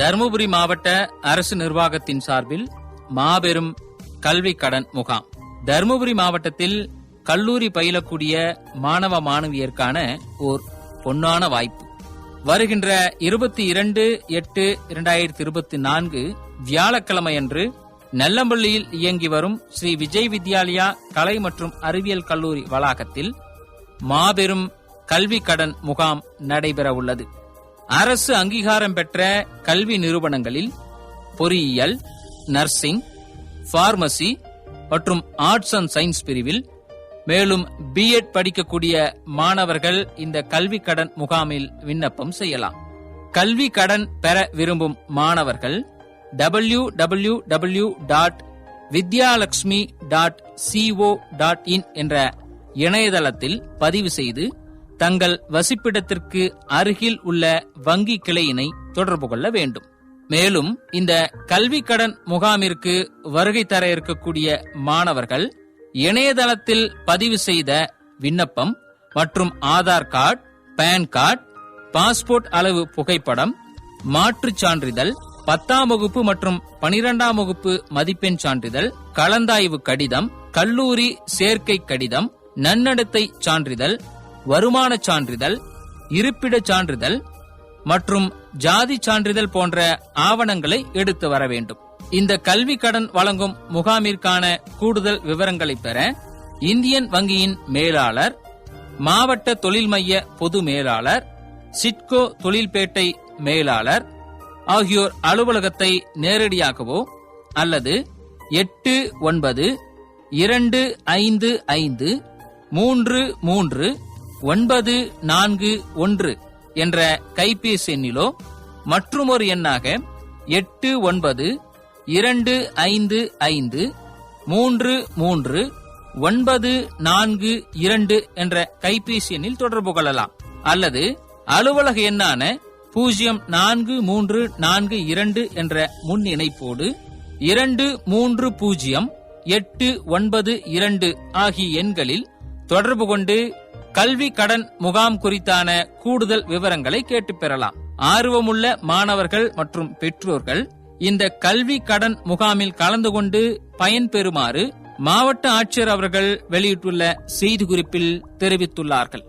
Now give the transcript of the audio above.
தருமபுரி மாவட்ட அரசு நிர்வாகத்தின் சார்பில் மாபெரும் கல்வி கடன் முகாம். தருமபுரி மாவட்டத்தில் கல்லூரி பயிலக்கூடிய மாணவ மாணவியருக்கான ஓர் பொன்னான வாய்ப்பு. வருகின்ற இருபத்தி இரண்டு எட்டு இரண்டாயிரத்தி இருபத்தி நான்கு வியாழக்கிழமையன்று நெல்லம்பள்ளியில் இயங்கி வரும் ஸ்ரீ விஜய் வித்யாலயா கலை மற்றும் அறிவியல் கல்லூரி வளாகத்தில் மாபெரும் கல்வி கடன் முகாம் நடைபெற உள்ளது அரசு அங்கீகாரம் பெற்ற கல்வி நிறுவனங்களில் பொறியியல் நர்சிங் பார்மசி மற்றும் ஆர்ட்ஸ் அண்ட் சயின்ஸ் பிரிவில் மேலும் பிஎட் படிக்கக்கூடிய மாணவர்கள் இந்த கல்வி கடன் முகாமில் விண்ணப்பம் செய்யலாம். கல்வி கடன் பெற விரும்பும் மாணவர்கள் W W W dot Vidyalakshmi dot C O dot in என்ற இணையதளத்தில் பதிவு செய்து தங்கள் வசிப்பிடத்திற்கு அருகில் உள்ள வங்கி கிளையினை தொடர்பு கொள்ள வேண்டும். மேலும் இந்த கல்வி கடன் முகாமிற்கு வருகை தர இருக்கக்கூடிய மாணவர்கள் இணையதளத்தில் பதிவு செய்த விண்ணப்பம் மற்றும் Aadhaar card PAN card passport அளவு புகைப்படம் மாற்றுச் சான்றிதழ் பத்தாம் வகுப்பு மற்றும் பனிரெண்டாம் வகுப்பு மதிப்பெண் சான்றிதழ் கலந்தாய்வு கடிதம் கல்லூரி சேர்க்கை கடிதம் நன்னடத்தை சான்றிதழ் வருமான சான்றிதழ் இருப்பிடச் சான்றிதழ் மற்றும் ஜாதி சான்றிதழ் போன்ற ஆவணங்களை எடுத்து வர வேண்டும். இந்த கல்வி கடன் வழங்கும் முகாமிற்கான கூடுதல் விவரங்களை பெற இந்தியன் வங்கியின் மேலாளர் மாவட்ட தொழில் மைய பொது மேலாளர் சிட்கோ தொழில்பேட்டை மேலாளர் ஆகியோர் அலுவலகத்தை நேரடியாகவோ அல்லது எட்டு ஒன்பது இரண்டு ஐந்து ஐந்து மூன்று மூன்று ஒன்பது நான்கு ஒன்று என்ற கைபேசி எண்ணிலோ மற்றுமொரு எண்ணாக எட்டு ஒன்பது இரண்டு ஐந்து ஐந்து மூன்று மூன்று ஒன்பது நான்கு இரண்டு என்ற கைபேசி எண்ணில் தொடர்பு கொள்ளலாம். அல்லது அலுவலக எண்ணான பூஜ்ஜியம் நான்கு மூன்று நான்கு இரண்டு என்ற முன் இணைப்போடு இரண்டு மூன்று பூஜ்ஜியம் எட்டு ஒன்பது இரண்டு ஆகிய எண்களில் தொடர்பு கொண்டு கல்வி கடன் முகாம் குறித்தான கூடுதல் விவரங்களை கேட்டு பெறலாம். ஆர்வமுள்ள மாணவர்கள் மற்றும் பெற்றோர்கள் இந்த கல்வி கடன் முகாமில் கலந்து கொண்டு பயன்பெறுமாறு மாவட்ட ஆட்சியர் அவர்கள் வெளியிட்டுள்ள செய்திக்குறிப்பில் தெரிவித்துள்ளார்கள்.